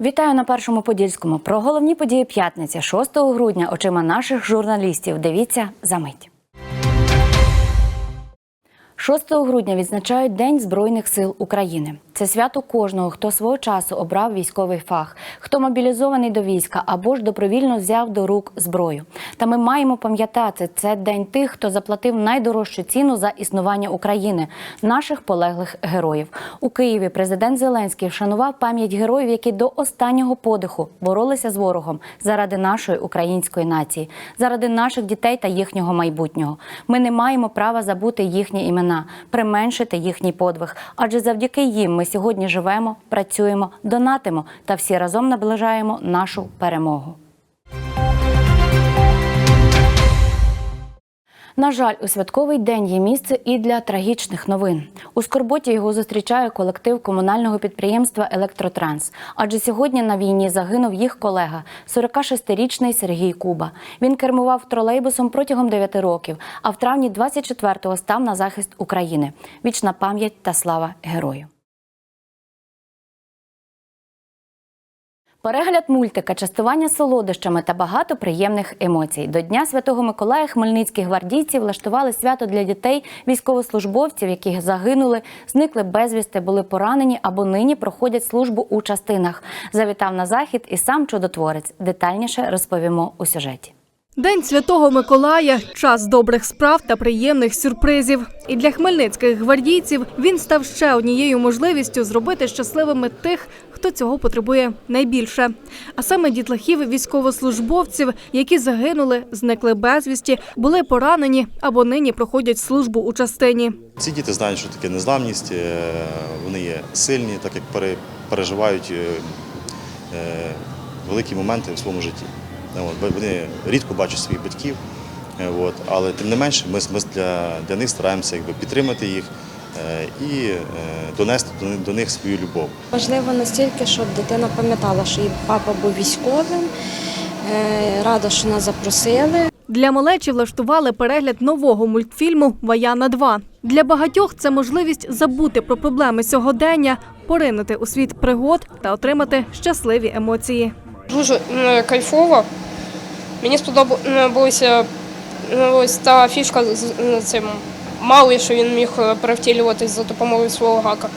Вітаю на першому подільському. Про головні події п'ятниці 6 грудня очима наших журналістів. Дивіться за мить. 6 грудня відзначають День Збройних сил України. Це свято кожного, хто свого часу обрав військовий фах, хто мобілізований до війська або ж добровільно взяв до рук зброю. Та ми маємо пам'ятати, це день тих, хто заплатив найдорожчу ціну за існування України, наших полеглих героїв. У Києві президент Зеленський вшанував пам'ять героїв, які до останнього подиху боролися з ворогом заради нашої української нації, заради наших дітей та їхнього майбутнього. Ми не маємо права забути їхні імена, применшити їхній подвиг, адже завдяки їм ми сьогодні живемо, працюємо, донатимо та всі разом наближаємо нашу перемогу. На жаль, у святковий день є місце і для трагічних новин. У Скорботі його зустрічає колектив комунального підприємства Електротранс. Адже сьогодні на війні загинув їх колега, 46-річний Сергій Куба. Він кермував тролейбусом протягом 9 років, а в травні 24-го став на захист України. Вічна пам'ять та слава герою. Перегляд мультика, частування солодощами та багато приємних емоцій. До Дня Святого Миколая хмельницькі гвардійці влаштували свято для дітей, військовослужбовців, які загинули, зникли безвісти, були поранені або нині проходять службу у частинах. Завітав на захід і сам чудотворець. Детальніше розповімо у сюжеті. День Святого Миколая час добрих справ та приємних сюрпризів. І для хмельницьких гвардійців він став ще однією можливістю зробити щасливими тих, хто цього потребує найбільше. А саме дітлахів військовослужбовців, які загинули, зникли безвісті, були поранені або нині проходять службу у частині. Ці діти знають, що таке незламність, е, вони є сильні, так як пере- переживають е, е, великі моменти в своєму житті. Е, От, Вони рідко бачать своїх батьків, е, от, але тим не менше ми, ми для, для них стараємося якби, підтримати їх е, і е, донести до, них- до них свою любов. Важливо настільки, щоб дитина пам'ятала, що її папа був військовим. Е, Рада, що нас запросили. Для малечі влаштували перегляд нового мультфільму Ваяна 2 Для багатьох це можливість забути про проблеми сьогодення, поринути у світ пригод та отримати щасливі емоції. Дуже кайфово. Мені сподобалася е, ось та фішка з е, цим малий, що він міг е, перевтілюватись за допомогою свого гака.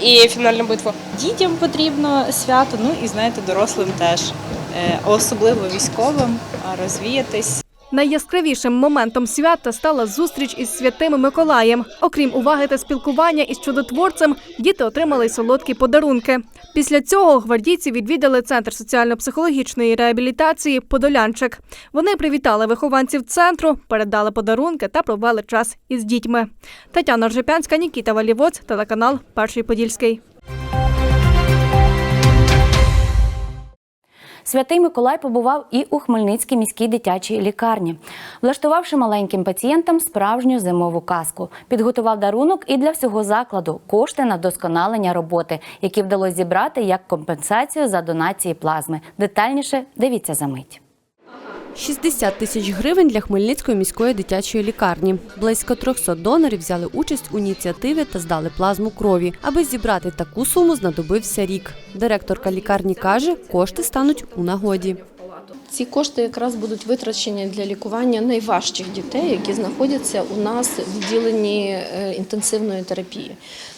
І фінальна битва. Дітям потрібно свято, ну і знаєте, дорослим теж, Е, особливо військовим, розвіятись. Найяскравішим моментом свята стала зустріч із святим Миколаєм. Окрім уваги та спілкування із чудотворцем, діти отримали солодкі подарунки. Після цього гвардійці відвідали центр соціально-психологічної реабілітації Подолянчик. Вони привітали вихованців центру, передали подарунки та провели час із дітьми. Тетяна Ржепянська, Нікіта Валівоць, телеканал Перший Подільський. Святий Миколай побував і у Хмельницькій міській дитячій лікарні, влаштувавши маленьким пацієнтам справжню зимову казку. Підготував дарунок і для всього закладу кошти на досконалення роботи, які вдалося зібрати як компенсацію за донації плазми. Детальніше дивіться за мить. 60 тисяч гривень для Хмельницької міської дитячої лікарні. Близько 300 донорів взяли участь у ініціативі та здали плазму крові. Аби зібрати таку суму, знадобився рік. Директорка лікарні каже, кошти стануть у нагоді. Ці кошти якраз будуть витрачені для лікування найважчих дітей, які знаходяться у нас в відділенні е, інтенсивної терапії.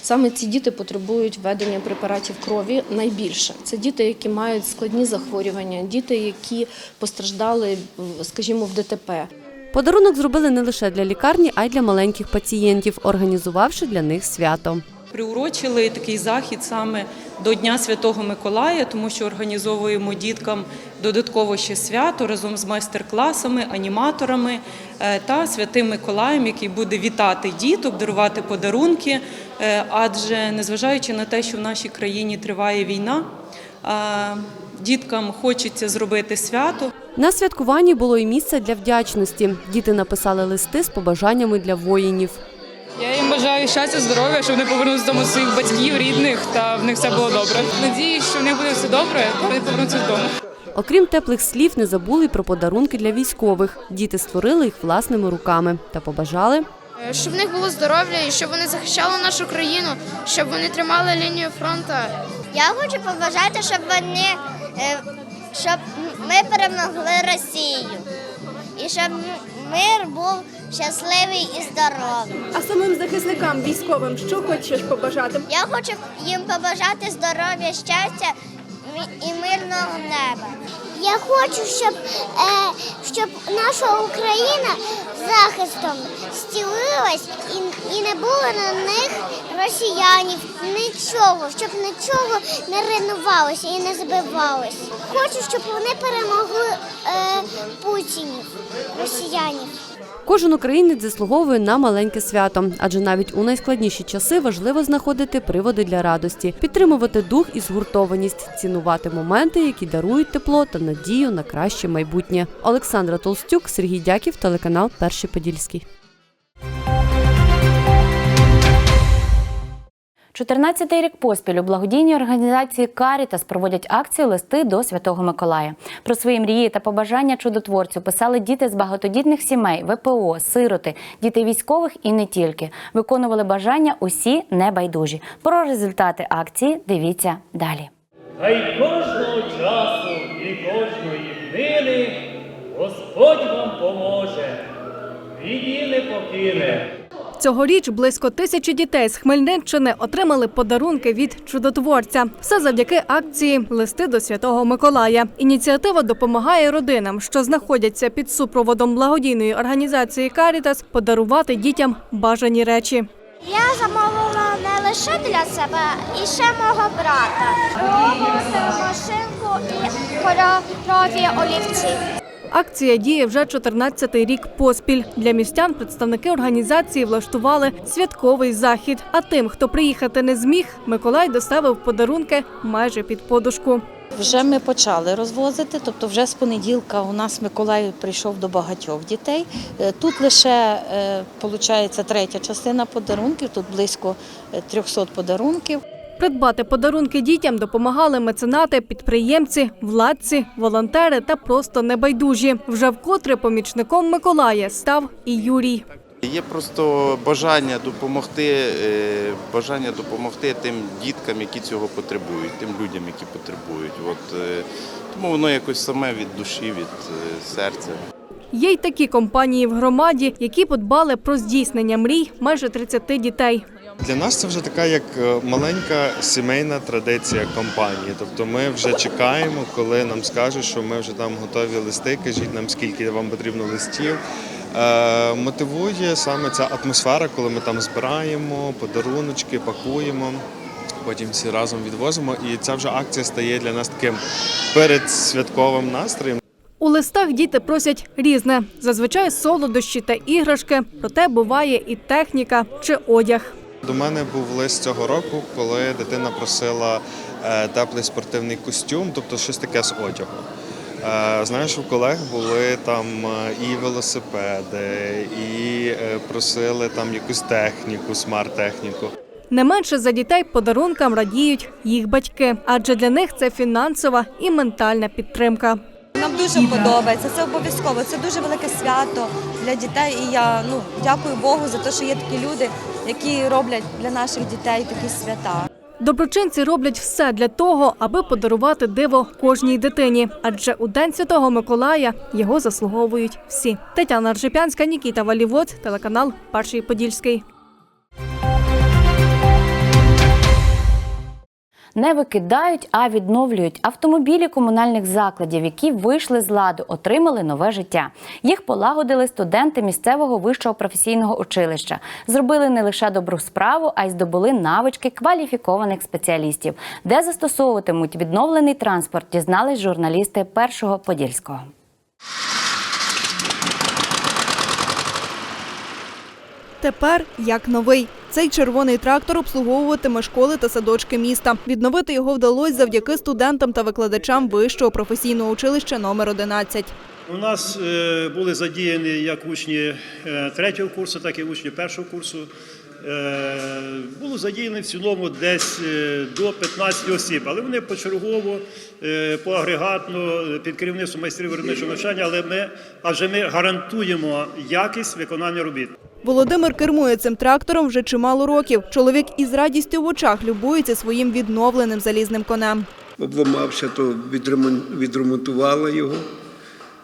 Саме ці діти потребують введення препаратів крові найбільше. Це діти, які мають складні захворювання, діти, які постраждали, скажімо, в ДТП. Подарунок зробили не лише для лікарні, а й для маленьких пацієнтів, організувавши для них свято. Приурочили такий захід саме до Дня Святого Миколая, тому що організовуємо діткам додатково ще свято разом з майстер-класами, аніматорами е, та святим Миколаєм, який буде вітати діток, дарувати подарунки. Е, Адже незважаючи на те, що в нашій країні триває війна, е, діткам хочеться зробити свято. На святкуванні було і місце для вдячності. Діти написали листи з побажаннями для воїнів. Я їм бажаю щастя, здоров'я, щоб вони повернулися додому своїх батьків, рідних, та в них все було добре. Надіюсь, що в них буде все добре, коли вони повернуться додому. Окрім теплих слів, не забули й про подарунки для військових. Діти створили їх власними руками та побажали Щоб в них було здоров'я і щоб вони захищали нашу країну, щоб вони тримали лінію фронту Я хочу побажати, щоб вони е, щоб ми перемогли Росію. І щоб мир був щасливий і здоровий. А самим захисникам військовим що хочеш побажати? Я хочу їм побажати здоров'я, щастя і мирного неба. Я хочу, щоб, е, щоб наша Україна захистом стілилась і, і не було на них росіянів, нічого, щоб нічого не руйнувалося і не збивалося. Хочу, щоб вони перемогли е, путінів, росіянів. Кожен українець заслуговує на маленьке свято, адже навіть у найскладніші часи важливо знаходити приводи для радості, підтримувати дух і згуртованість, цінувати моменти, які дарують тепло та надію на краще майбутнє. Олександра Толстюк, Сергій Дяків, телеканал Перший Подільський. 14-й рік поспіль у благодійній організації Карітас проводять акцію Листи до Святого Миколая. Про свої мрії та побажання чудотворцю писали діти з багатодітних сімей, ВПО, сироти, діти військових і не тільки. Виконували бажання усі небайдужі. Про результати акції дивіться далі. Хай кожного часу і кожної днини Господь вам поможе, біді не покине. Цьогоріч близько тисячі дітей з Хмельниччини отримали подарунки від чудотворця. Все завдяки акції Листи до Святого Миколая. Ініціатива допомагає родинам, що знаходяться під супроводом благодійної організації Карітас, подарувати дітям бажані речі. Я замовила не лише для себе, і ще мого брата. Роботи, машинку і кольорові олівці. Акція діє вже 14-й рік поспіль. Для містян представники організації влаштували святковий захід. А тим, хто приїхати не зміг, Миколай доставив подарунки майже під подушку. Вже ми почали розвозити, тобто вже з понеділка у нас Миколай прийшов до багатьох дітей. Е, Тут лише виходить третя частина подарунків, тут близько е, 300 подарунків. Придбати подарунки дітям допомагали меценати, підприємці, владці, волонтери та просто небайдужі. Вже вкотре помічником Миколая став і Юрій. Є просто бажання допомогти, е, бажання допомогти тим діткам, які цього потребують, тим людям, які потребують. От, е, тому воно якось саме від душі, від е, серця. Є й такі компанії в громаді, які подбали про здійснення мрій майже 30 дітей. Для нас це вже така як е, маленька сімейна традиція компанії. Тобто ми вже чекаємо, коли нам скажуть, що ми вже там готові листи. Кажіть нам, скільки вам потрібно листів. Е, мотивує саме ця атмосфера, коли ми там збираємо подаруночки, пакуємо. Потім всі разом відвозимо, і ця вже акція стає для нас таким передсвятковим настроєм. Листах діти просять різне: зазвичай солодощі та іграшки, проте буває і техніка чи одяг. До мене був лист цього року, коли дитина просила е, теплий спортивний костюм, тобто щось таке з одягу. Е, Знаєш, у колег були там е, і велосипеди, і просили там якусь техніку, смарт-техніку. Не менше за дітей подарункам радіють їх батьки, адже для них це фінансова і ментальна підтримка. Нам дуже подобається. Це обов'язково. Це дуже велике свято для дітей. І я ну дякую Богу за те, що є такі люди, які роблять для наших дітей такі свята. Доброчинці роблять все для того, аби подарувати диво кожній дитині. Адже у День Святого Миколая його заслуговують всі. Тетяна Ржепянська, Нікіта Валівоц, телеканал Перший Подільський. Не викидають, а відновлюють автомобілі комунальних закладів, які вийшли з ладу, отримали нове життя. Їх полагодили студенти місцевого вищого професійного училища. Зробили не лише добру справу, а й здобули навички кваліфікованих спеціалістів, де застосовуватимуть відновлений транспорт. Дізнались журналісти першого подільського. Тепер як новий. Цей червоний трактор обслуговуватиме школи та садочки міста. Відновити його вдалося завдяки студентам та викладачам вищого професійного училища номер 11. У нас е, були задіяні як учні е, третього курсу, так і учні першого курсу. Е, Було задіяно в цілому десь е, до 15 осіб, але вони почергово, е, поагрегатно, під керівництвом майстрів виробничого навчання, але ми, адже ми гарантуємо якість виконання робіт. Володимир кермує цим трактором вже чимало років. Чоловік із радістю в очах любується своїм відновленим залізним конем. обламався, то відремон- відремонтували його.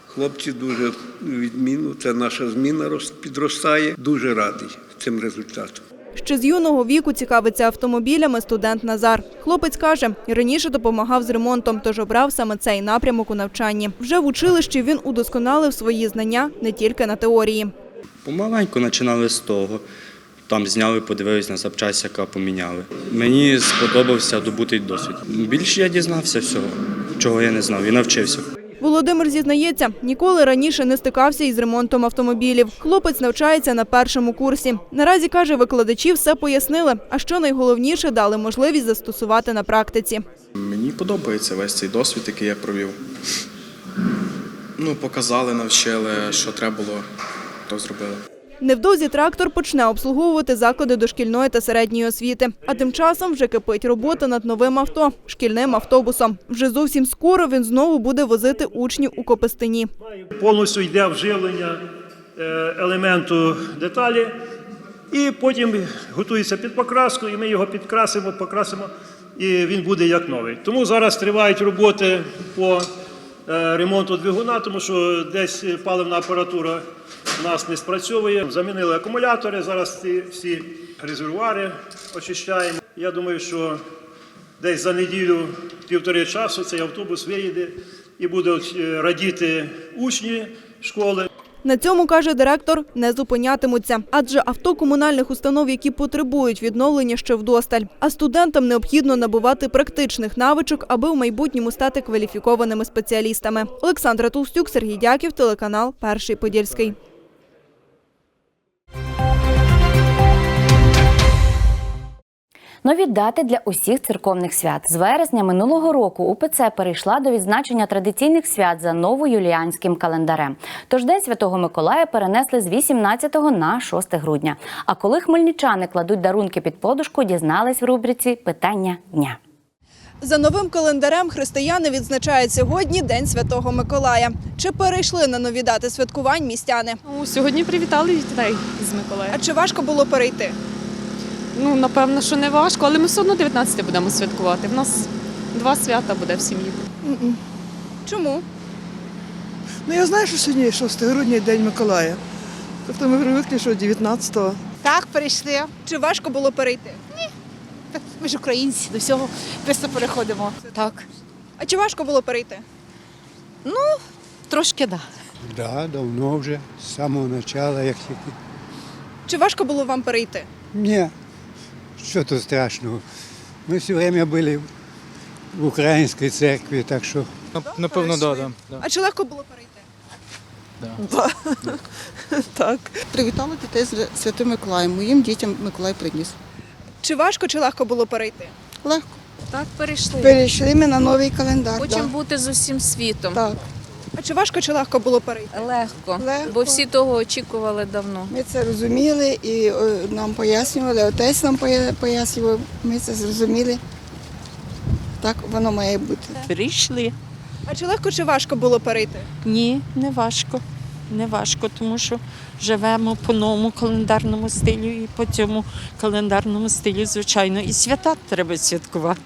Хлопці дуже відмінно. Це наша зміна підростає. Дуже радий цим результатом. Ще з юного віку цікавиться автомобілями студент Назар. Хлопець каже, раніше допомагав з ремонтом, тож обрав саме цей напрямок у навчанні. Вже в училищі він удосконалив свої знання не тільки на теорії. Помаленьку починали з того. Там зняли, подивились на запчасть, яка поміняли. Мені сподобався добутий досвід. Більше я дізнався всього, чого я не знав, і навчився. Володимир зізнається, ніколи раніше не стикався із ремонтом автомобілів. Хлопець навчається на першому курсі. Наразі каже, викладачі все пояснили, а що найголовніше дали можливість застосувати на практиці. Мені подобається весь цей досвід, який я провів. Ну, показали, навчили, що треба було, то зробили. Невдовзі трактор почне обслуговувати заклади дошкільної та середньої освіти. А тим часом вже кипить робота над новим авто шкільним автобусом. Вже зовсім скоро він знову буде возити учнів у Копистині. Повністю йде вживлення е, елементу деталі, і потім готується під покраску, і ми його підкрасимо, покрасимо, і він буде як новий. Тому зараз тривають роботи по ремонту двигуна, тому що десь паливна апаратура у нас не спрацьовує. Замінили акумулятори, зараз ці всі резервуари очищаємо. Я думаю, що десь за неділю півтори часу цей автобус виїде і будуть е, радіти учні школи. На цьому каже директор, не зупинятимуться, адже авто комунальних установ, які потребують відновлення, ще вдосталь. А студентам необхідно набувати практичних навичок, аби в майбутньому стати кваліфікованими спеціалістами. Олександра Толстюк, Сергій Дяків, телеканал Перший Подільський. Нові дати для усіх церковних свят з вересня минулого року УПЦ перейшла до відзначення традиційних свят за новоюліанським календарем. Тож День Святого Миколая перенесли з 18 на 6 грудня. А коли хмельничани кладуть дарунки під подушку, дізнались в рубриці Питання дня. За новим календарем християни відзначають сьогодні День Святого Миколая. Чи перейшли на нові дати святкувань містяни? Сьогодні привітали дітей з Миколаєм. А чи важко було перейти? Ну, напевно, що не важко, але ми все одно 19 будемо святкувати. В нас два свята буде в сім'ї. Чому? Ну я знаю, що сьогодні 6 грудня День Миколая. Тобто ми привикли, що 19-го. Так, перейшли. Чи важко було перейти? Ми ж українці, до всього просто переходимо. Так. А чи важко було перейти? Ну, трошки так. Да. Да, давно вже, з самого початку, як тільки. Чи важко було вам перейти? Ні, що тут страшного. Ми все время були в українській церкві, так що. Напевно, да, да, да. А чи легко було перейти? Так. Привітали дітей з Святим Миколаєм. Моїм дітям Миколай приніс. Чи важко, чи легко було перейти? Легко. Так, перейшли. Перейшли ми на новий календар. Хочемо да. бути з усім світом. Так. А чи важко, чи легко було перейти? Легко. Легко. Бо всі того очікували давно. Ми це розуміли і е, нам пояснювали, отець нам поя- пояснював, ми це зрозуміли. Так воно має бути. Прийшли. А чи легко, чи важко було перейти? Ні, не важко. Не важко, тому що живемо по новому календарному стилю і по цьому календарному стилю, звичайно, і свята треба святкувати.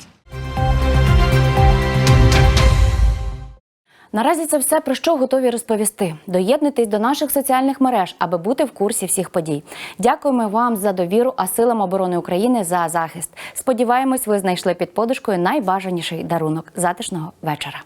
Наразі це все про що готові розповісти. Доєднуйтесь до наших соціальних мереж, аби бути в курсі всіх подій. Дякуємо вам за довіру, а силам оборони України за захист. Сподіваємось, ви знайшли під подушкою найбажаніший дарунок затишного вечора.